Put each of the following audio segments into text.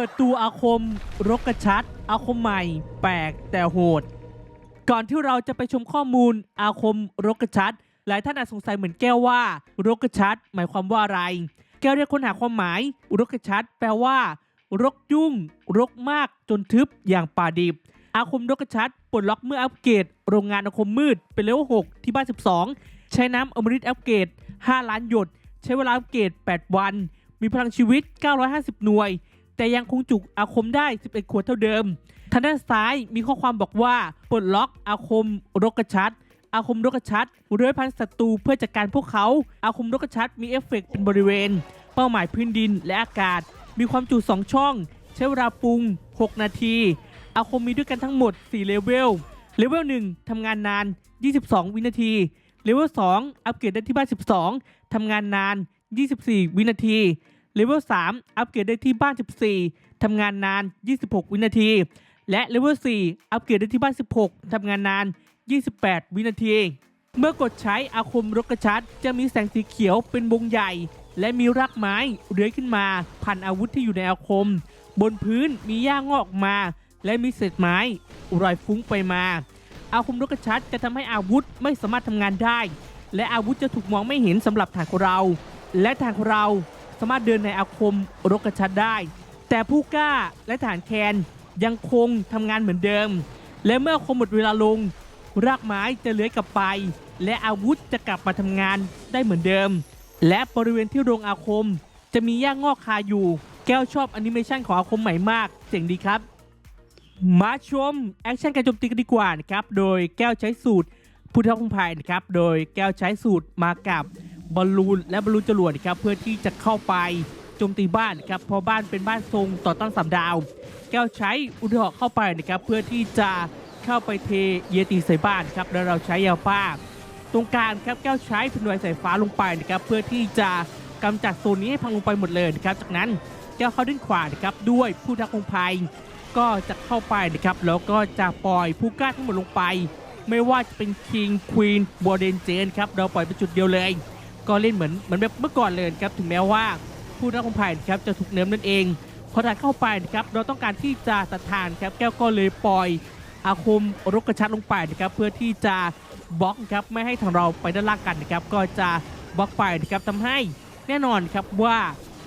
ปิดตัวอาคม รกกระชัด อาคมใหม่ แปลกแต่โหด ก่อนที่เราจะไปชมข้อมูลอาคมรกกระชัด หลายท่านอาจสงสัยเหมือนแก้วว่า รกกระชัด หมายความว่าอะไร แก้วเรียกค้นหาความหมาย รกกระชัด แปลว่า รกยุ่ง รกมากจนทึบอย่างป่าดิบ อาคมรกกระชัดปลดล็อกเมื่ออัปเกรดโรงงานอาคมมืดเป็นเลเวล6ที่บ้าน12 ใช้น้ำอมฤตอัปเกรด5ล้านหยด ใช้เวลาอัปเกรด8วัน มีพลังชีวิต 950 หน่วย แต่ยังคงจุอาคมได้ 11 ขวดเท่าเดิม ทางด้านซ้ายมีข้อความบอกว่าปลดล็อกอาคมรกกระชัด อาคมรกกระชัดเรื้อยพันศัตรูเพื่อจัดการพวกเขา อาคมรกกระชัดมีเอฟเฟกต์เป็นบริเวณ เป้าหมายพื้นดินและอากาศ มีความจุ 2 ช่อง ใช้เวลาปรุง 6 นาที อาคมมีด้วยกันทั้งหมด 4 เลเวล เลเวล 1ทำงานนาน 22 วินาที เลเวล 2 อัปเกรดได้ที่บ้าน 12ทำงานนาน 24 วินาที เลเวล3อัปเกรดได้ที่บ้าน 14 ทำงานนาน 26 วินาที และเลเวล4อัปเกรดได้ที่บ้าน 16 ทำงานนาน 28 วินาที เมื่อกดใช้อาคมรกกระชัด จะมีแสงสีเขียวเป็นวงใหญ่ และมีรากไม้เลื้อยขึ้นมาพันอาวุธที่อยู่ในอาคม บนพื้นมีหญ้างอกมา และมีเศษไม้รอยฟุ้งไปมา อาคมรกกระชัดจะทำให้อาวุธไม่สามารถทำงานได้ และอาวุธจะถูกมองไม่เห็นสำหรับฐานของเรา และฐานของเรา สามารถเดินในอาคมรกกระชัดได้ แต่ผู้กล้าและฐานแคนยังคงทำงานเหมือนเดิม และเมื่อคมหมดเวลาลง รากไม้จะเลื้อยกลับไป และอาวุธจะกลับมาทำงานได้เหมือนเดิม และบริเวณที่โรงอาคม จะมีหญ้างอกคาอยู่ แก้วชอบแอนิเมชันของอาคมใหม่มากเจ๋งดีครับ มาชมแอคชั่นการโจมตีกันดีกว่านะครับ โดยแก้วใช้สูตรพุทธพงภัยนะครับ โดยแก้วใช้สูตรมากับ บอลลูนและบอลลูนจรวดนะครับเพื่อที่จะเข้าไปโจมตีบ้านครับเพราะบ้านเป็นบ้านทรงต่อต้านสามดาว แก้วใช้อุทหะเข้าไปนะครับเพื่อที่จะเข้าไปเทเยตีใส่บ้านครับแล้วเราใช้ยาป้าตรงกลางครับแก้วใช้เป็นหน่วยสายฟ้าลงไปนะครับเพื่อที่จะกำจัดโซนนี้ให้พังลงไปหมดเลยนะครับจากนั้นแก้วเข้าด้านขวานะครับด้วยผู้ทักคงภัยก็จะเข้าไปนะครับแล้วก็จะปล่อยผู้กล้าทั้งหมดลงไป ไม่ว่าจะเป็นคิงควีนบอเดนเจนครับเราปล่อยเป็นจุดเดียวเลย ก็เล่นเหมือนเหมือนแบบเมื่อก่อนเลยครับถึงแม้ว่าผู้นักคงภัยนครับจะถูกเนิมนั่นเองพอถัดเข้าไปนะครับเราต้องการที่จะตัดทานครับแก้วก็เลยปล่อยอาคมรกกระชัดลงไปนะครับเพื่อที่จะบล็อกครับไม่ให้ทางเราไปด้านล่างกันนะครับก็จะบล็อกไปนะครับทำให้แน่นอนครับว่า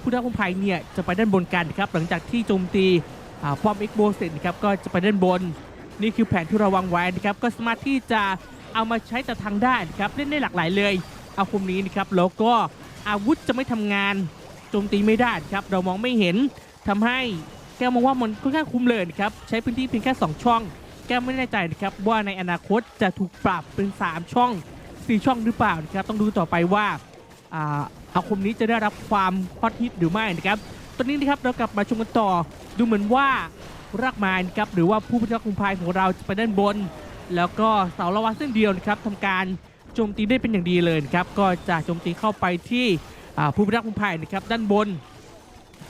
ผู้นักคงภัยเนี่ยจะไปด้านบนกันนะครับหลังจากที่โจมตีอ่าป้อมเอ็กโบเสร็จนะครับก็จะไปด้านบน นี่คือแผนที่เราวางไว้นะครับก็สามารถที่จะเอามาใช้แต่ทางได้นครับเล่นได้หลากหลายเลย อาคมนี้นะครับแล้วก็อาวุธจะไม่ทำงานโจมตีไม่ได้ครับเรามองไม่เห็นทำให้แกมองว่ามันค่อนข้างคุ้มเลยนะครับใช้พื้นที่เพียงแค่ 2 ช่อง แกไม่แน่ใจนะครับว่าในอนาคตจะถูกปรับเป็น 3 ช่อง 4 ช่องหรือเปล่านะครับต้องดูต่อไปว่าอาอาคมนี้จะได้รับความฮอตฮิตหรือไม่นะครับตอนนี้นะครับเรากลับมาชมกันต่อดูเหมือนว่ารากไม้นะครับหรือว่าผู้พิทักษ์คุมภัยของเราจะไปด้านบน แล้วก็เสาละวาเส้นเดียวนะครับทำการ โจมตีได้เป็นอย่างดีเลยครับก็จะโจมตีเข้าไปที่ผู้พิทักษ์คุมภัยนะครับด้านบน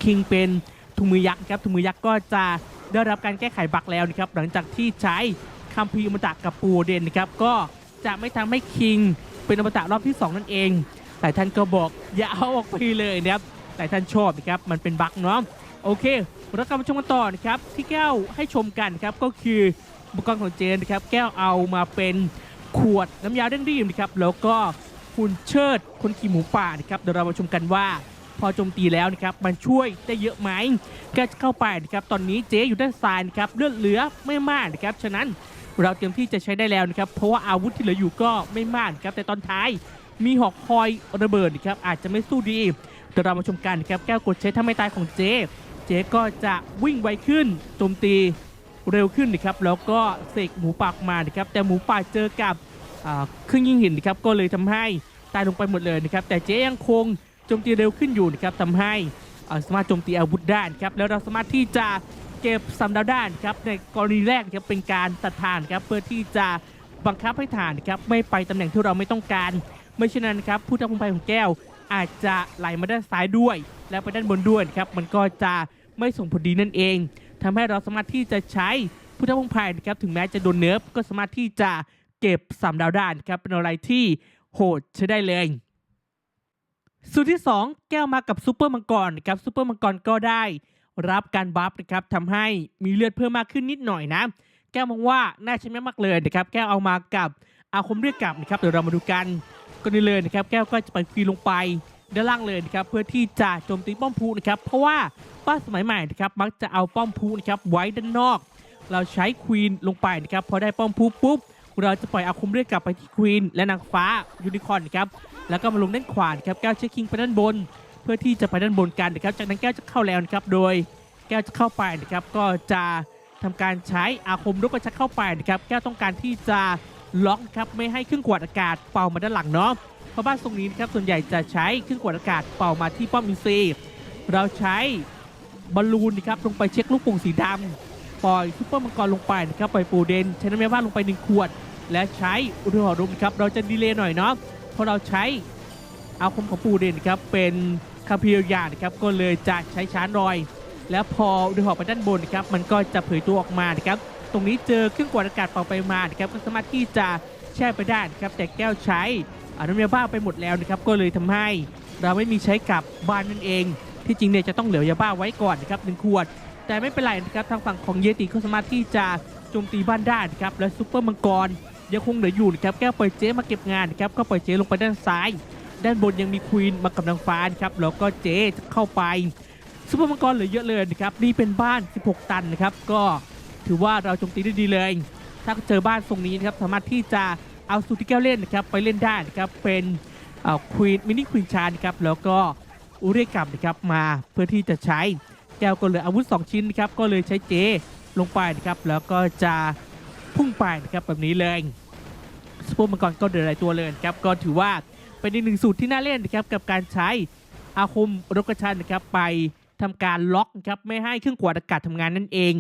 คิงเป็นถุงมือยักษ์ครับถุงมือยักษ์ก็จะได้รับการแก้ไขบักแล้วนะครับหลังจากที่ใช้คัมภีร์อมตะกับปูเดนนะครับก็จะไม่ทำให้คิงเป็นอมตะรอบที่ 2 นั่นเองแต่ท่านก็บอกอย่าเอาออกไปเลยนะครับแต่ท่านชอบนะครับมันเป็นบักเนาะโอเคเรากลับมาชมกันต่อนะครับที่แก้วให้ชมกันครับก็คืออุปกรณ์ของเจนนะครับแก้วเอามาเป็น ขวดน้ำยาเร่งรีบนะครับแล้วก็คุณเชิดคนขี่หมูป่านะครับเดี๋ยวเรามาชมกันว่าพอโจมตีแล้วนะครับมันช่วยได้เยอะไหมก็จะเข้าไปนะครับตอนนี้เจ๊อยู่ด้านซ้ายนะครับเลือดเหลือไม่มากนะครับฉะนั้นเราเตรียมที่จะใช้ได้แล้วนะครับเพราะว่าอาวุธที่เหลืออยู่ก็ไม่มากนะครับแต่ตอนท้ายมีหอกคอยระเบิดนะครับอาจจะไม่สู้ดีเดี๋ยวเรามาชมกันนะครับแก้วกดใช้ถ้าไม่ตายของเจ๊เจ๊ก็จะวิ่งไวขึ้นโจมตี เร็วขึ้นนะครับแล้วก็เสกหมูปากมานะครับแต่หมูป่าเจอกับเครื่องยิงหินนะครับก็เลยทำให้ตายลงไปหมดเลยนะครับแต่เจ๊ยังคงโจมตีเร็วขึ้นอยู่นะครับทำให้สามารถโจมตีอาวุธได้นครับแล้วเราสามารถที่จะเก็บสามดาวด้านครับในกรณีแรกนะครับเป็นการตัดฐานครับเพื่อที่จะบังคับให้ฐานครับไม่ไปตำแหน่งที่เราไม่ต้องการ ไม่เช่นนั้นครับผู้ทักคุมภัยของแก้วอาจจะไหลมาด้านซ้ายด้วย และไปด้านบนด้วยครับมันก็จะไม่ส่งผลดีนั่นเอง ทำให้เราสามารถที่จะใช้ผู้ทักคุมภัยนะครับถึงแม้จะโดนเนิร์ฟก็สามารถที่จะเก็บสามดาวด้านครับเป็นอะไรที่โหดใช้ได้เลยสูตรที่ 2 แก้วมากับซูเปอร์มังกรครับซูเปอร์มังกรก็ได้รับการบัฟนะครับทำให้มีเลือดเพิ่มมากขึ้นนิดหน่อยนะ แก้วมองว่าน่าใช้ไม่มากเลยนะครับ แก้วเอามากับอาคมเรียกกลับนะครับเดี๋ยวเรามาดูกันก็นี่เลยนะครับ แก้วก็จะไปฟีลงไป ด้านล่างเลยนะครับเพื่อที่จะโจมตีป้อมพูนะครับเพราะว่าบ้าสมัยใหม่นะครับมักจะเอาป้อมพูนะครับไว้ด้านนอก เราใช้ควีนลงไปนะครับพอได้ป้อมพูปุ๊บเราจะปล่อยอาคมเรียกกลับไปที่ควีนและนางฟ้ายูนิคอร์นนะครับแล้วก็มาลงด้านขวานครับแก้วเช็คคิงไปด้านบน เพื่อที่จะไปด้านบนกันนะครับจากนั้นแก้วจะเข้าแล้วนะครับโดยแก้วจะเข้าไปนะครับก็จะทำการใช้อาคมลูกกระชักเข้าไปนะครับแก้วต้องการที่จะล็อกครับไม่ให้เครื่องกวดอากาศเป่ามาด้านหลังเนาะ เพราะบ้านตรงนี้นะครับส่วนใหญ่จะใช้เครื่องกวดอากาศเป่ามาที่ป้อมอินซีเราใช้บอลลูนนะครับลงไปเช็คลูกโป่งสีดำปล่อยซุปเปอร์มังกรลงไปนะครับปล่อยปูเดนใช้น้ำยาบ้านลงไปหนึ่งขวด และใช้อุณหภูมินะครับเราจะดีเลย์หน่อยเนาะเพราะเราใช้อาคมของปูเดนนะครับเป็นคาเพียยานะครับก็เลยจะใช้ช้าร์จรอย แล้วพออุณหภูมิไปด้านบนนะครับมันก็จะเผยตัวออกมานะครับตรงนี้เจอเครื่องกวดอากาศเป่าไปมานะครับก็สามารถที่จะแช่ไปได้นะครับแต่แก้วใช้ อน้ำยาบ้าไปหมดแล้วนะครับ ก็เลยทำให้เราไม่มีใช้กับบ้านนั่นเอง ที่จริงเนี่ยจะต้องเหลือยาบ้าไว้ก่อนนะครับหนึ่งขวด แต่ไม่เป็นไรนะครับทางฝั่งของเยติก็สามารถที่จะโจมตีบ้านได้นะครับและซุปเปอร์มังกรยังคงเหลืออยู่นะครับแก้วปล่อยเจ๊มาเก็บงานนะครับก็ปล่อยเจ๊ลงไปด้านซ้าย ด้านบนยังมีควีนมากับนางฟ้านะครับแล้วก็เจ๊เข้าไปซุปเปอร์มังกรเหลือเยอะเลยนะครับนี่เป็นบ้าน 16 ตันนะครับก็ถือว่าเราโจมตีได้ดีเลย ถ้าเจอบ้านทรงนี้นะครับสามารถที่จะ เอาสูตรที่แก้วเล่นนะครับไปเล่นได้นะครับเป็นควีนมินิควีนชานะครับแล้วก็อุเรกัมนะครับมาเพื่อที่จะใช้แก้วก็เหลืออาวุธ 2 ชิ้นนะครับก็เลยใช้เจลงไปนะครับแล้วก็จะพุ่งไปนะครับแบบนี้เลยซุปเปอร์มังกรก็เดือดหลายตัวเลยครับก็ถือว่าเป็นอีกหนึ่งสูตรที่น่าเล่นนะครับกับการใช้อาคมรกชันนะครับไปทำการล็อกนะครับไม่ให้เครื่องกวาดอากาศทำงานนั่นเอง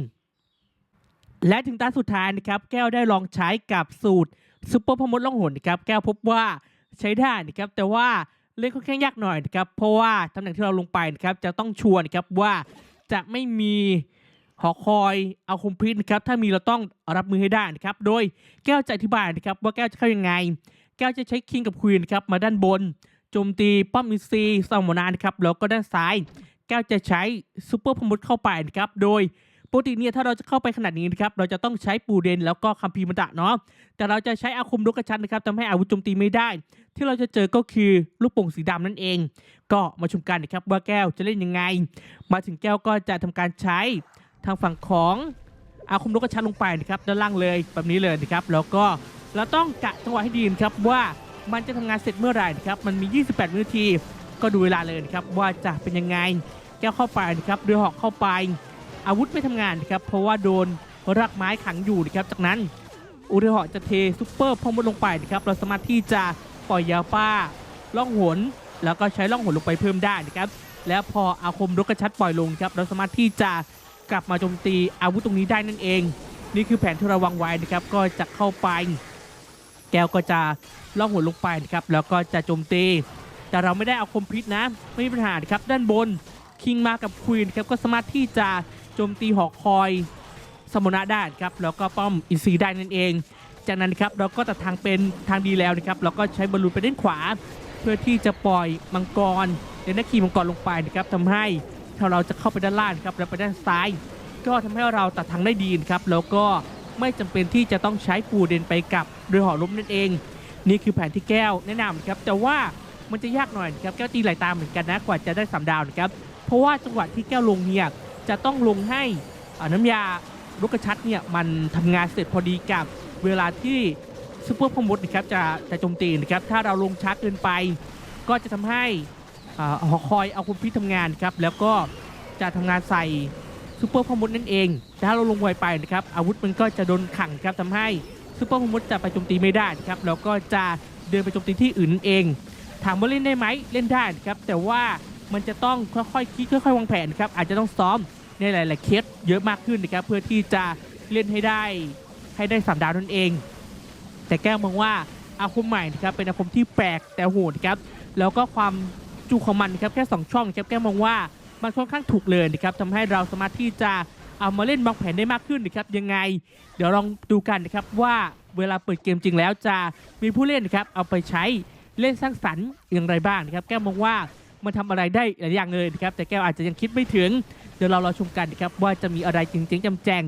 และถึงตาสุดท้ายนะครับแก้วได้ลองใช้กับสูตร ซุปเปอร์พมดล่องหนนะครับแก้วพบว่าใช้ได้นะครับแต่ว่าเล่นค่อนข้างยากหน่อยนะครับเพราะว่าตำแหน่งที่เราลงไปนะครับจะต้องชวนครับว่าจะไม่มีหอคอยเอาคุมพิษนะครับถ้ามีเราต้องรับมือให้ได้นะครับโดยแก้วจะอธิบายนะครับว่าแก้วจะเข้ายังไง แก้วจะใช้คิงกับควีนครับมาด้านบนโจมตีป้อมอินซีซามนานะครับแล้วก็ด้านซ้าย แก้วจะใช้ซูเปอร์พมดเข้าไปนะครับโดย ปกติเนี่ยถ้าเราจะเข้าไปขนาดนี้นะครับเราจะต้องใช้ปูเดนแล้วก็คัมภีมันดะเนาะแต่เราจะใช้อาคมลูกกระชันนะครับทำให้อาวุธโจมตีไม่ได้ ที่เราจะเจอก็คือลูกโป่งสีดำนั่นเอง ก็มาชมกันนะครับว่าแก้วจะเล่นยังไง มาถึงแก้วก็จะทำการใช้ทางฝั่งของอาคมลูกกระชันลงไปนะครับด้านล่างเลยแบบนี้เลยนะครับแล้วก็เราต้องกะจังหวะให้ดีนะครับว่ามันจะทำงานเสร็จเมื่อไหร่นะครับมันมี 28 วินาที ก็ดูเวลาเลยนะครับว่าจะเป็นยังไง แก้วเข้าไปนะครับเรือหอกเข้าไป อาวุธไม่ทำงานนะครับเพราะว่าโดนรักไม้ขังอยู่นะครับจากนั้นอุรือหอจะเทซุปเปอร์พอมดลงไปนะครับเราสามารถที่จะปล่อยยาป้าล่องหนแล้วก็ใช้ล่องหนลงไปเพิ่มได้นะครับแล้วพออาคมรกกระชัดปล่อยลงครับเราสามารถที่จะกลับมาโจมตีอาวุธตรงนี้ได้นั่นเอง นี่คือแผนที่เราวางไว้นะครับก็จะเข้าไป แก้วก็จะล่องหนลงไปนะครับแล้วก็จะโจมตี แต่เราไม่ได้อาคมพิษนะไม่มีปัญหาครับด้านบนคิงมากับควีนครับก็สามารถที่จะ โจมตีหอคอยสมุนะได้ครับ แล้วก็ป้อมอินซีได้นั่นเอง จากนั้นครับเราก็ตัดทางเป็นทางดีแล้วนะครับแล้วก็ใช้บอลลูนไปด้านขวา เพื่อที่จะปล่อยมังกรเดนนักขี่มังกรลงไปนะครับทำให้ถ้าเราจะเข้าไปด้านล่างครับแล้วไปด้านซ้าย ก็ทำให้เราตัดทางได้ดีนะครับแล้วก็ไม่จำเป็นที่จะต้องใช้ปูเดนไปกับเรือหอล้มนั่นเอง นี่คือแผนที่แก้วแนะนำครับแต่ว่ามันจะยากหน่อยครับแก้วตีไหลาตามเหมือนกันนะกว่าจะได้สามดาวนะครับเพราะว่าจังหวะที่แก้วลงเนี่ย จะต้องลงให้น้ำยาลูกกระชัดเนี่ยมันทำงานเสร็จพอดีกับเวลาที่ซูเปอร์พมดนะครับจะจะโจมตีนะครับถ้าเราลงช้าเกินไป ก็จะทำให้หอคอยเอาคุมพิษทำงานครับแล้วก็จะทำงานใส่ซูเปอร์พมดนั่นเองแต่ถ้าเราลงไวไปนะครับอาวุธมันก็จะโดนขังครับทำให้ซูเปอร์พมดจะไปโจมตีไม่ได้นะครับแล้วก็จะเดินไปโจมตีที่อื่นนั่นเอง ถามว่าเล่นได้ไหมเล่นได้นะครับแต่ว่า มันจะต้องค่อยๆคิดค่อยๆวางแผนครับอาจจะต้องซ้อมในหลาย ๆ เคสเยอะมากขึ้นนะครับเพื่อที่จะเล่นให้ได้ให้ได้สามดาวนั่นเอง แต่แก้วมองว่าอาคมใหม่นะครับเป็นอาคมที่แปลกแต่โหดครับแล้วก็ความจุของมันครับแค่สองช่องครับแก้วมองว่ามันค่อนข้างถูกเลยนะครับทำให้เราสามารถที่จะเอามาเล่นวางแผนได้มากขึ้นนะครับยังไง เดี๋ยวลองดูกันนะครับว่าเวลาเปิดเกมจริงแล้วจะมีผู้เล่นนะครับเอาไปใช้เล่นสร้างสรรค์อย่างไรบ้างนะครับแก้วมองว่า มันทำอะไรได้หลายอย่างเลยครับแต่แก้วอาจจะยังคิดไม่ถึง เดี๋ยวเรารอชมกันนะครับว่าจะมีอะไรจริงๆจำแจง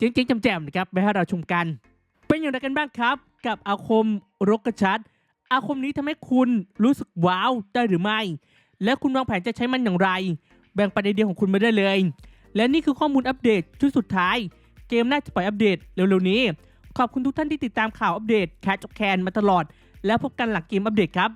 จริงๆจำแจมนะครับไปให้เราชมกัน เป็นอย่างไรกันบ้างครับ กับอาคมรกกระชัด อาคมนี้ทำให้คุณรู้สึกว้าวได้หรือไม่ และคุณวางแผนจะใช้มันอย่างไร แบ่งปันไอเดียวของคุณมาได้เลย และนี่คือข้อมูลอัปเดตชุดสุดท้าย เกมน่าจะปล่อยอัปเดตเร็วๆนี้ ขอบคุณทุกท่านที่ติดตามข่าวอัปเดตแคชแคนมาตลอด แล้วพบกันหลังเกมอัปเดตครับ